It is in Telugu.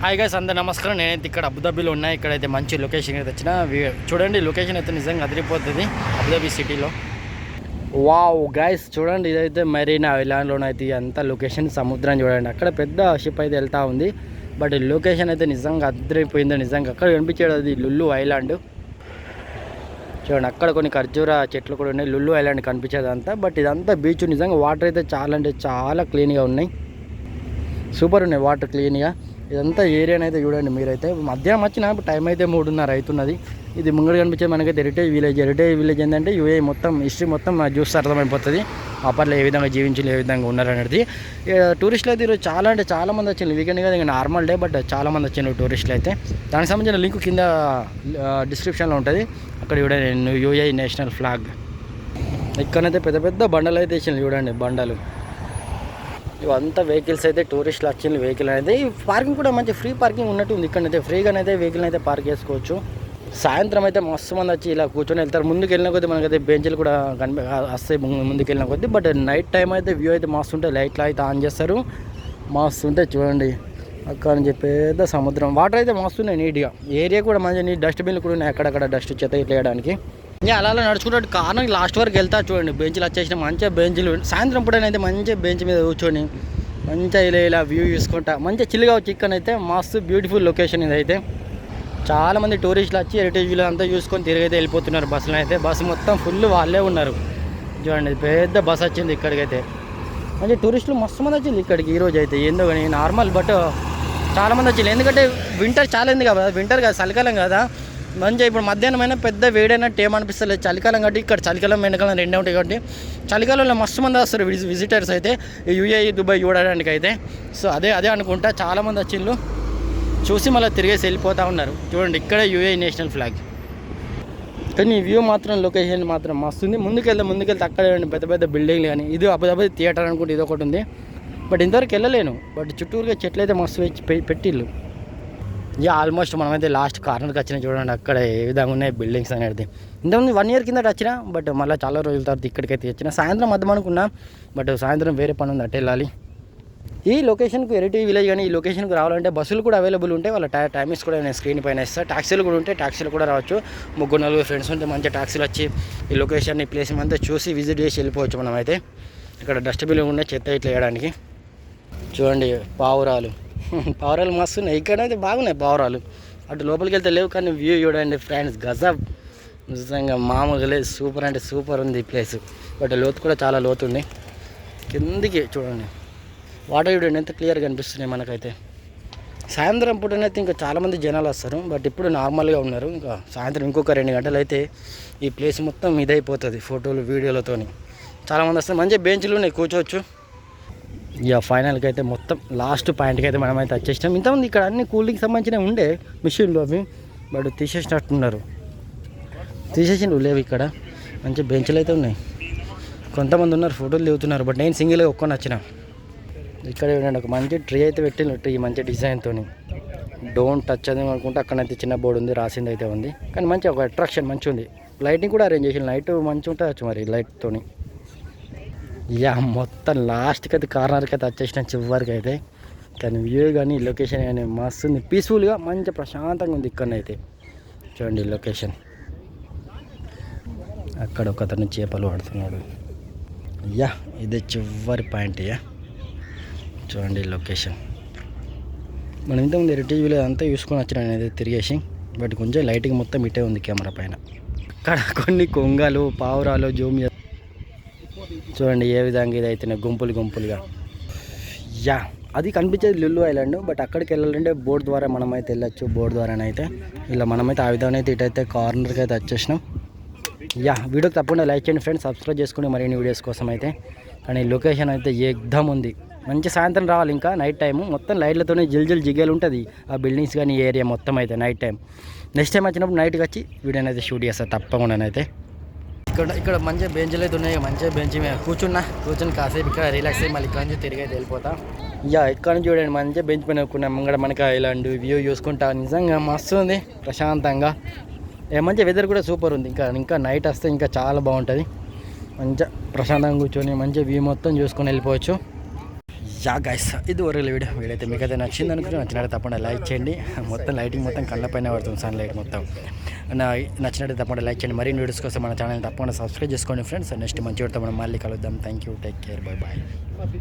హాయ్ గైస్ అందరు నమస్కారం. నేనైతే ఇక్కడ అబుదాబీలో ఉన్నా. ఇక్కడైతే మంచి లొకేషన్ అయితే వచ్చిన. చూడండి లొకేషన్ అయితే నిజంగా అదిరిపోతుంది. అబుదాబీ సిటీలో. వావ్ గైస్ చూడండి ఇదైతే మరీనా ఐలాండ్లోనైతే అంతా లొకేషన్ సముద్రం చూడండి. అక్కడ పెద్ద షిప్ అయితే వెళ్తా ఉంది. బట్ లొకేషన్ అయితే నిజంగా అదిరిపోయింది. నిజంగా అక్కడ కనిపించేది అది లుల్లు ఐలాండ్. చూడండి అక్కడ కొన్ని ఖర్జూర చెట్లు కూడా ఉన్నాయి. లుల్లు ఐలాండ్ కనిపించేది అంతా. బట్ ఇదంతా బీచ్ నిజంగా వాటర్ అయితే చాలా అంటే చాలా క్లీన్గా ఉన్నాయి. సూపర్ ఉన్నాయి వాటర్ క్లీన్గా ఇదంతా ఏరియాని అయితే చూడండి మీరైతే. మధ్యాహ్నం వచ్చిన టైం అయితే మూడున్నర అవుతున్నది. ఇది ముంగడ కనిపించే మనకైతే హెరిటేజ్ విలేజ్ హెరిటేజ్ విలేజ్ ఏంటంటే యూఏ మొత్తం హిస్టరీ మొత్తం చూస్తే అర్థమైపోతుంది. అప్పట్లో ఏ విధంగా జీవించారు ఏ విధంగా ఉన్నారనేది టూరిస్టులు అయితే ఈరోజు చాలా అంటే చాలామంది వచ్చింది వీకెండ్ కదా ఇంకా నార్మల్ డే బట్ చాలామంది వచ్చిండ్రు టూరిస్టులు అయితే. దానికి సంబంధించిన లింక్ కింద డిస్క్రిప్షన్లో ఉంటుంది. అక్కడ చూడండి యూఏ నేషనల్ ఫ్లాగ్ ఇక్కడైతే పెద్ద పెద్ద బండలు అయితే ఇచ్చింది చూడండి బండలు. ఇవంతా వెహికల్స్ అయితే టూరిస్టులు వచ్చిన వెహికల్ అనేది. పార్కింగ్ కూడా మంచి ఫ్రీ పార్కింగ్ ఉన్నట్టు ఉంది. ఇక్కడైతే ఫ్రీగానైతే వెహికల్ అయితే పార్క్ చేసుకోవచ్చు. సాయంత్రం అయితే మస్తు మంది వచ్చి ఇలా కూర్చొని వెళ్తారు. ముందుకు వెళ్ళిన కొద్దీ మనకైతే బెంచ్లు కూడా కనిపి వస్తాయి ముందుకు వెళ్ళిన కొద్దీ. బట్ నైట్ టైం అయితే వ్యూ అయితే మస్తు ఉంటాయి. లైట్లు అయితే ఆన్ చేస్తారు. మస్తు ఉంటాయి చూడండి. అక్కడ నుంచి పెద్ద సముద్రం. వాటర్ అయితే మస్తున్నాయి నీట్గా. ఏరియా కూడా మంచి నీట్. డస్ట్బిన్లు కూడా ఉన్నాయి. అక్కడక్కడ డస్ట్ చెత్త ఇట్లా వేయడానికి. ఇంకా అలా అలా నడుచుకుంటే కారణం లాస్ట్ వరకు వెళ్తా చూడండి. బెంచ్లు వచ్చేసిన మంచిగా బెంచ్లు సాయంత్రం పూటనైతే మంచిగా బెంచ్ మీద కూర్చొని మంచిగా ఇలా ఇలా వ్యూ చూసుకుంటా. మంచిగా చిల్లుగా వచ్చి ఇక్కడైతే మస్తు బ్యూటిఫుల్ లొకేషన్ ఇది అయితే. చాలామంది టూరిస్టులు వచ్చి హెరిటేజ్ వ్యూలు అంతా చూసుకొని తిరిగైతే వెళ్ళిపోతున్నారు బస్సులో అయితే. బస్సు మొత్తం ఫుల్ వాళ్ళే ఉన్నారు. చూడండి పెద్ద బస్ వచ్చింది ఇక్కడికైతే. మంచి టూరిస్టులు మస్తు మంది వచ్చింది ఇక్కడికి ఈరోజు అయితే. ఏందో కానీ నార్మల్ బట్ చాలామంది వచ్చి ఎందుకంటే వింటర్ చాలా ఉంది కదా వింటర్ కదా చలికాలం కదా. మంచిగా ఇప్పుడు మధ్యాహ్నం అయినా పెద్ద వేడైనట్టు ఏమనిపిస్తలేదు చలికాలం కాబట్టి ఇక్కడ చలికాలం వెనకాలం రెండే ఉంటాయి కాబట్టి చలికాలంలో మస్తు మంది వస్తారు విజిటర్స్ అయితే. యూఏఈ దుబాయ్ చూడడానికి అయితే. సో అదే అదే అనుకుంటా. చాలామంది వచ్చిళ్ళు వచ్చిండ్రు. చూసి మళ్ళీ తిరిగేసి వెళ్ళిపోతూ ఉన్నారు. చూడండి ఇక్కడే యూఏ నేషనల్ ఫ్లాగ్ కానీ ఈ వ్యూ మాత్రం లొకేషన్ మాత్రం మస్తుంది ముందుకెళ్తే ముందుకెళ్తే అక్కడ పెద్ద పెద్ద బిల్డింగ్లు కానీ ఇది అబుదాబి థియేటర్ అనుకుంటే ఇది ఒకటి ఉంది. బట్ ఇంతవరకు వెళ్ళలేను. బట్ చుట్టూరుగా చెట్లు అయితే మస్తు పె- పెట్టిళ్ళు. ఇక ఆల్మోస్ట్ మనమైతే లాస్ట్ కార్నర్కి వచ్చిన చూడండి అక్కడ ఏ విధంగా ఉన్నాయి బిల్డింగ్స్ అనేది. ఇంతకుముందు వన్ ఇయర్ కిందట వచ్చిన బట్ మళ్ళీ చాలా రోజుల తర్వాత ఇక్కడికైతే వచ్చిన. సాయంత్రం మధ్య అనుకున్నా బట్ సాయంత్రం వేరే పని ఉంది అటు వెళ్ళాలి. ఈ లొకేషన్కు హెరిటేజ్ విలేజ్ కానీ ఈ లొకేషన్కి రావాలంటే బస్సులు కూడా అవైలబుల్ ఉంటాయి వాళ్ళ టై టైమింగ్స్ కూడా నేను స్క్రీన్ పైన ఇస్తాను ట్యాక్సీలు కూడా ఉంటాయి ట్యాక్సీలు కూడా రావచ్చు. ముగ్గురు నలుగురు ఫ్రెండ్స్ ఉంటే మంచి ట్యాక్సీలు వచ్చి ఈ లొకేషన్ ఈ ప్లేస్ అంతా చూసి విజిట్ చేసి వెళ్ళిపోవచ్చు మనమైతే. ఇక్కడ డస్ట్బిన్ ఉన్నాయి చెత్త ఇట్లా వేయడానికి. చూడండి పావురాలు. పావురాలు మస్తు ఉన్నాయి. ఇక్కడైతే బాగున్నాయి పావురాలు. అటు లోపలికి వెళ్తే లేవు కానీ వ్యూ చూడండి ఫ్రెండ్స్ గజబ్. నిజంగా మామూలుగా లేదు. సూపర్ అంటే సూపర్ ఉంది ఈ ప్లేస్ బట్ లోతు కూడా చాలా లోతు ఉంది. కిందికి చూడండి. వాటర్ చూడండి ఎంత క్లియర్గా కనిపిస్తున్నాయి మనకైతే. సాయంత్రం పూటనైతే ఇంకా చాలామంది జనాలు వస్తారు. బట్ ఇప్పుడు నార్మల్గా ఉన్నారు. ఇంకా సాయంత్రం ఇంకొక రెండు గంటలు అయితే ఈ ప్లేస్ మొత్తం ఇదైపోతుంది ఫోటోలు వీడియోలతోని. చాలామంది వస్తారు. మంచి బెంచ్లు ఉన్నాయి. కూర్చోవచ్చు. ఇక ఫైనల్కి అయితే మొత్తం లాస్ట్ పాయింట్కి అయితే మనమైతే వచ్చేసినాం. ఇంతమంది ఇక్కడ అన్ని కూలింగ్ సంబంధించినవి ఉండే మిషన్లు అవి బట్ తీసేసినట్టున్నారు. తీసేసిండు లేవు ఇక్కడ. మంచి బెంచ్లు అయితే ఉన్నాయి. కొంతమంది ఉన్నారు ఫోటోలు దిగుతున్నారు బట్ నేను సింగిల్గా ఒక్కొని వచ్చిన. ఇక్కడ చూడండి ఒక మంచి ట్రీ అయితే పెట్టినట్టు ఈ మంచి డిజైన్తో డోంట్ టచ్ అని అనుకుంటే అక్కడైతే చిన్న బోర్డు ఉంది రాసింది అయితే ఉంది. కానీ మంచి ఒక అట్రాక్షన్ మంచిగా ఉంది లైటింగ్ కూడా అరేంజ్ చేసి లైట్ మంచిగా ఉంటుంది మరి లైట్తోని యా మొత్తం లాస్ట్కి అయితే కార్నర్కి అయితే వచ్చేసిన చివరికి అయితే కానీ వ్యూ కానీ లొకేషన్ కానీ మస్తు ఉంది పీస్ఫుల్గా మంచి ప్రశాంతంగా ఉంది ఇక్కడనైతే. చూడండి లొకేషన్. అక్కడ ఒకతను చేపలు పడుతున్నాడు. యా ఇదే చివరి పాయింట్ యా. చూడండి లొకేషన్. మనం ఇంతకుముందు హెరిటేజ్ విలేజ్ అంతా చూసుకొని వచ్చిన అనేది తిరిగేసి బట్ కొంచెం లైటింగ్ మొత్తం ఇటే ఉంది కెమెరా పైన. అక్కడ కొన్ని కొంగలు పావురాలు జూమ్ చూడండి ఏ విధంగా ఇది అయితే గుంపులు గుంపులుగా. యా అది కనిపించేది లుల్లు ఐలాండ్ బట్ అక్కడికి వెళ్ళాలంటే బోర్డు ద్వారా మనమైతే వెళ్ళచ్చు బోర్డు ద్వారానైతే. ఇలా మనమైతే ఆ విధంగా అయితే ఇటైతే కార్నర్కి అయితే వచ్చేసినాం. యా వీడియోకి తప్పకుండా లైక్ చేయండి ఫ్రెండ్స్ సబ్స్క్రైబ్ చేసుకోండి మరిన్ని వీడియోస్ కోసం అయితే. కానీ లొకేషన్ అయితే ఎగ్దమ్ ఉంది. మంచి సాయంత్రం రావాలి ఇంకా నైట్ టైము. మొత్తం లైట్లతోనే జిల్ జిల్ జిగేలు ఉంటుంది ఆ బిల్డింగ్స్ కానీ ఏరియా మొత్తం అయితే నైట్ టైం. నెక్స్ట్ టైం వచ్చినప్పుడు నైట్కి వచ్చి వీడియోని అయితే షూట్ చేస్తాను తప్పకుండానైతే ఇక్కడ ఇక్కడ మంచిగా బెంచ్లు అయితే ఉన్నాయి. మంచిగా బెంచ్ మేము కూర్చున్నా. కూర్చొని కాసేపు ఇక్కడ రిలాక్స్ అయ్యి మళ్ళీ ఇక్కడ నుంచి తిరిగి అయితే వెళ్ళిపోతా. యా ఇక్కడ నుంచి చూడండి మంచిగా బెంచ్ పైన ఎక్కున్నాం ముంగడ మనకి ఇలాంటి వ్యూ చూసుకుంటా. నిజంగా మస్తు ఉంది. ప్రశాంతంగా. మంచి వెదర్ కూడా సూపర్ ఉంది. ఇంకా ఇంకా నైట్ వస్తే ఇంకా చాలా బాగుంటుంది. మంచిగా ప్రశాంతంగా కూర్చొని మంచిగా వ్యూ మొత్తం చూసుకొని వెళ్ళిపోవచ్చు. యా గైస్ ఇది వరకు వీడియో వీడైతే మీకు అయితే నచ్చింది అనుకుంటే నచ్చినట్టు తప్పకుండా లైక్ చేయండి. మొత్తం లైటింగ్ మొత్తం కళ్ళపైన పడుతుంది. సన్ లైట్ మొత్తం. నా నచ్చినట్టు తప్పకుండా లైక్ చేయండి. మరిన్ని వీడియోస్ కోసం మన ఛానల్ తప్పకుండా సబ్స్క్రైబ్ చేసుకోండి ఫ్రెండ్స్. నెక్స్ట్ మంచి వీడితో మనం మళ్ళీ కలుద్దాం. Thank you take care bye bye